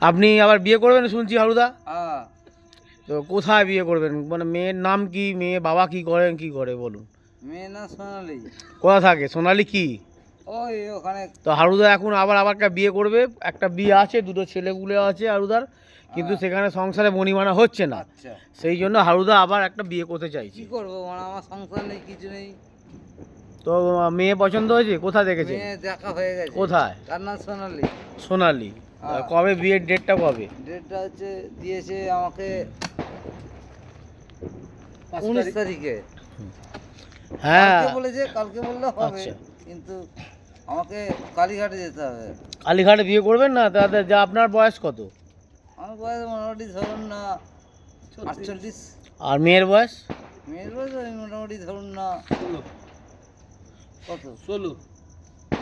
আপনি আবার বিয়ে করবেন শুনছি হারুদা হ্যাঁ। তো কোথায় বিয়ে করবেন? মানে মেয়ের নাম কি? মেয়ে বাবা কি করেন কি করে? বলুন। মেয়ে না সোনালি। কোথা থাকে? সোনালি কি? ওই ওখানে তো হারুদা এখন আবার আবার একটা বিয়ে করবে। একটা বিয়ে আছে দুটো ছেলেগুলো আছে হারুদার কিন্তু সেখানে সংসারে মণিমানা হচ্ছে না। আচ্ছা। সেই জন্য হারুদা আবার একটা বিয়ে করতে কি চাইছি করব? মানে আমার সংসার নেই কিছু নেই। তো মেয়ে পছন্দ হয়েছে? কোথায় দেখেছে? দেখা হয়ে গেছে। কোথায়? তার নাম সোনালি। সোনালি। কবে বিয়ের ডেটটা কবে? ডেটটা হচ্ছে দিয়েছে আমাকে উনিশ তারিখে। হ্যাঁ। বলেছে কালকে বললে হবে। আচ্ছা। কিন্তু আমাকে কালীঘাটে যেতে হবে। কালীঘাটে বিয়ে করবেন না? তাতে যা আপনার বয়স কত? আমার বয়স মোটামুটি ধরুন না আটচল্লিশ। আর মেয়ের বয়স? মেয়ের বয়স মোটামুটি ধরুন না কত? ষোলো।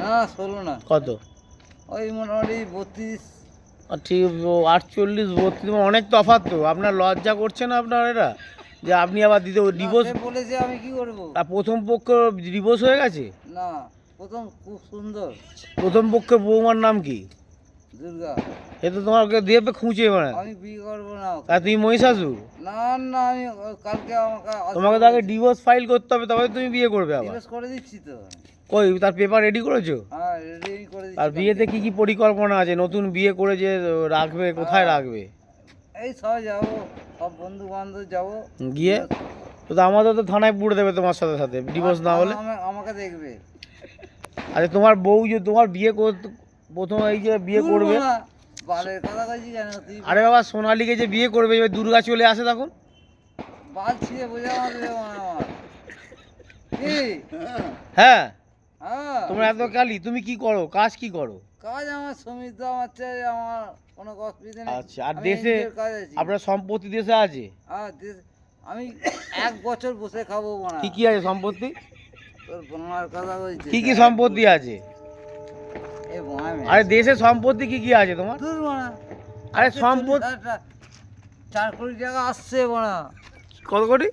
না ষোলো না। কত? ওই মোটামুটি বত্রিশ। ঠিক আটচল্লিশ বত্রিশ মানে অনেক তফাত তো। আপনার লজ্জা করছে না আপনার এটা যে আপনি আবার দিতে ডিভোর্স বলেছে আমি কি করব? আর প্রথম পক্ষ ডিভোর্স হয়ে গেছে? না প্রথম খুব সুন্দর। প্রথম পক্ষের বৌমার নাম কি? দুর্গা। এ তো তোমাকে দিয়ে খুঁজে মানে আমি বিয়ে করব না। আর তুমি মহিষাসুর না না আমি কালকে আমাকে তোমাকে তো আগে ডিভোর্স ফাইল করতে হবে তবে তুমি বিয়ে করবে আবার। জিজ্ঞেস করে দিচ্ছি তো। কই তার পেপার রেডি করেছ? হ্যাঁ রেডি করে দিচ্ছি আর বিয়েতে কি কি পরিকল্পনা আছে? নতুন বিয়ে করে যে রাখবে কোথায় রাখবে? এই সব যাব সব বন্ধু বান্ধব যাব। গিয়ে? তো আমাদের তো থানায় পুড়ে দেবে তোমার সাথে সাথে ডিভোর্স না হলে। আমাকে দেখবে। আরে তোমার বউ যে তোমার বিয়ে করতে প্রথম এই যে বিয়ে করবে। আরে বাবা সোনালীকে যে বিয়ে করবে এবার দুর্গা চলে আসে তখন? হ্যাঁ। হ্যাঁ। তোমরা এত কালি তুমি কি করো? কাজ কি করো? কাজ আমার সমিতি আমার চাই আমার কোনো অসুবিধা নেই। আচ্ছা, আর দেশে আপনার সম্পত্তি দেশে আছে? আর আমি এক বছর বসে খাব কি কি আছে সম্পত্তি? তোর বোনার কথা বলছি। কি কি সম্পত্তি আছে? আরে দেশে সম্পত্তি কি কি আছে তোমার? দূর বোনা আরে সম্পত্তি চার কোটি টাকা আসছে বোনা কত কোটি?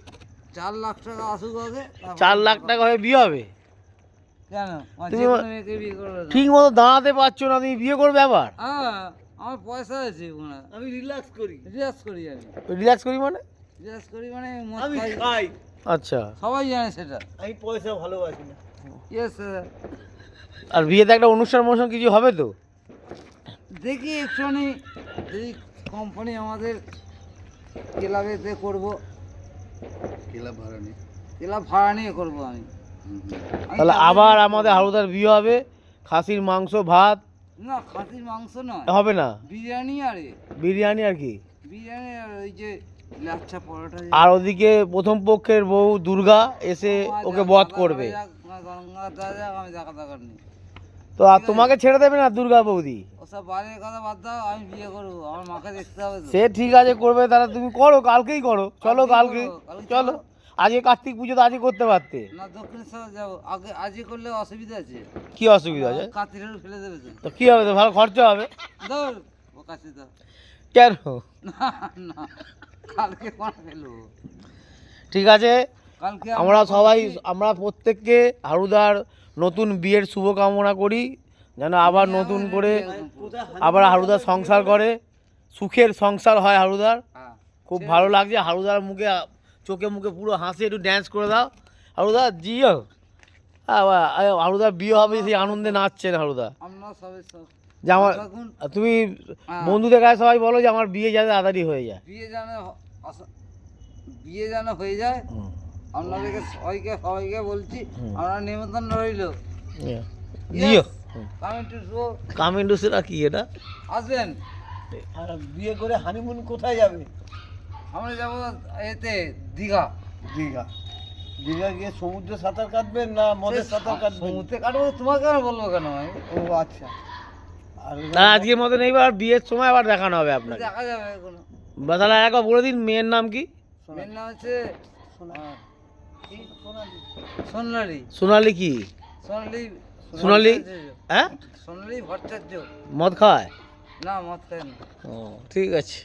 চার লাখ টাকা আসুক আগে চার লাখ টাকা হয়ে বিয়ে হবে? কেন? ঠিক মতো দাঁড়াতে পারছ না তুমি বিয়ে করবে আবার? হ্যাঁ আমার পয়সা আছে বোনা আমি রিল্যাক্স করি। রিল্যাক্স করি আমি। রিল্যাক্স করি মানে? রিল্যাক্স করি মানে মদ খাই। আচ্ছা। সবাই জানে সেটা। আমি পয়সা ভালোবাসি না। ইয়েস আর বিয়েতে একটা অনুষ্ঠান অনুষ্ঠান কিছু হবে তো? দেখি একটুখানি যদি কোম্পানি আমাদের ক্লাবেতে করব। ক্লাব ভাড়া নিয়ে ক্লাব ভাড়া নিয়ে করব আমি। তাহলে আবার আমাদের হারুদার বিয়ে হবে খাসির মাংস ভাত? না খাসির মাংস নয়। হবে না? বিরিয়ানি আরে বিরিয়ানি আর কি? বিরিয়ানি আর ওই যে লাচ্ছা পরোটা আর ওদিকে প্রথম পক্ষের বউ দুর্গা এসে ওকে বধ করবে। আমি দেখা দেখার নেই তো আর তোমাকে ছেড়ে দেবে না দুর্গা বৌদি? ওসব বাইরের কথা বাদ দাও আমি বিয়ে করব আমার মাকে দেখতে হবে সে ঠিক আছে করবে তাহলে তুমি করো কালকেই করো। চলো কালকে চলো। আজকে কার্তিক পুজো তো আজকে করতে পারতে। না দক্ষিণেশ্বর যাব। আগে আজকে করলে অসুবিধা আছে। কি অসুবিধা আছে? কাতির ফেলে দেবে তো। কি হবে? তো ভালো খরচা হবে। দৌড় ও কাছে দাও কেন? না না কালকে কোন ফেলব? ঠিক আছে। আমরা সবাই আমরা প্রত্যেককে হারুদার নতুন বিয়ের শুভকামনা করি যেন আবার নতুন করে আবার হারুদার সংসার করে সুখের সংসার হয় হারুদার। হ্যাঁ। খুব ভালো লাগছে হারুদার মুখে চোখে মুখে পুরো হাসি একটু ড্যান্স করে দাও। হারুদা জিও। হারুদার বিয়ে হবে সেই আনন্দে নাচছেন হারুদা। আমরা সবাই সব যে আমার তুমি হ্যাঁ। বন্ধুদের কাছে সবাই বলো যে আমার বিয়ে যাতে তাড়াতাড়ি হয়ে যায়। বিয়ে যেন বিয়ে যেন হয়ে যায়। আপনাদেরকে সবাইকে সবাইকে বলছি। আমরা নিমন্ত্রণ রইল. Jio coming to show. Kamindu সেটা কি এটা? আসবেন আর বিয়ে করে হানিমুন কোথায় যাবে? আমরা যাব এতে দীঘা। দীঘা। দীঘা গিয়ে সমুদ্রে সাঁতার কাটবেন না মদের সাঁতার কাটবেন? সমুদ্রে কাটবো তোমাকে আর বলব কেন ও আচ্ছা। না আজকের মতন এইবার বিয়ের সময় আবার দেখানো হবে আপনাকে। দেখা যাবে কোনো তাহলে একবার বলে দিন মেয়ের নাম কি? মেয়ের নাম হচ্ছে আহ, কি? সোনালি। সোনালি কি? সোনালি সোনালি? হ্যাঁ? সোনালি ভট্টাচার্য। মদ খায়? না মদ খায় না। ও ঠিক আছে।